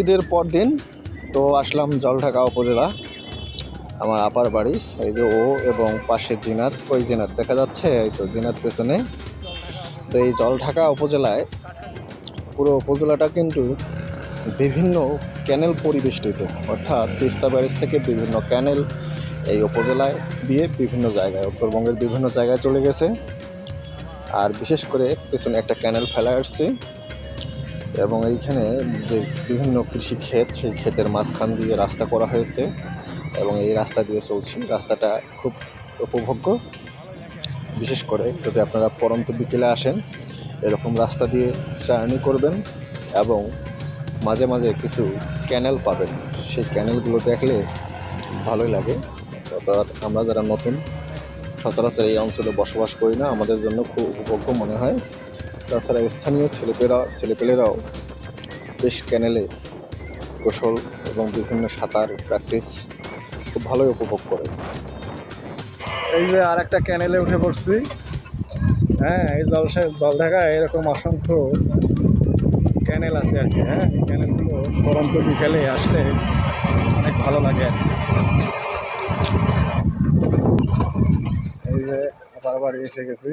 ঈদের পর দিন তো আসলাম জলঢাকা উপজেলা, আমার আপার বাড়ি। এই যে ও এবং পাশে জিনাত, ওই জিনাত দেখা যাচ্ছে, এই তো জিনাত পেছনে। তো এই জলঢাকা উপজেলায় পুরো উপজেলাটা কিন্তু বিভিন্ন ক্যানেল পরিবেষ্টিত, অর্থাৎ তিস্তা ব্যারেজ থেকে বিভিন্ন ক্যানেল এই উপজেলায় দিয়ে বিভিন্ন জায়গায়, উত্তরবঙ্গের বিভিন্ন জায়গায় চলে গেছে। আর বিশেষ করে পেছনে একটা ক্যানেল ফেলা আসছে। এবং এইখানে যে বিভিন্ন কৃষি ক্ষেত, সেই ক্ষেতের মাঝখান দিয়ে রাস্তা করা হয়েছে এবং এই রাস্তা দিয়ে চলছি। রাস্তাটা খুব উপভোগ্য। বিশেষ করে যদি আপনারা পরন্ত বিকেলে আসেন, এরকম রাস্তা দিয়ে জার্নি করবেন এবং মাঝে মাঝে কিছু ক্যানেল পাবেন। সেই ক্যানেলগুলো দেখলে ভালোই লাগে। অর্থাৎ আমরা যারা নতুন, সচরাচর এই অঞ্চলে বসবাস করি না, আমাদের জন্য খুব উপভোগ্য মনে হয়। তাছাড়া স্থানীয় ছেলেপেরা ছেলেপেলেরাও বেশ ক্যানেলে গোসল এবং বিভিন্ন সাঁতার প্র্যাকটিস খুব ভালোই উপভোগ করে। এই যে আর একটা ক্যানেলে উঠে পড়ছি। হ্যাঁ এই জল জল ঢাকায় এরকম অসংখ্য ক্যানেল আছে আর কি হ্যাঁ? ক্যানেলগুলো পরন্ত বিকেলে আসলে অনেক ভালো লাগে আর কি। এই যে আবার বাড়ি এসে গেছি।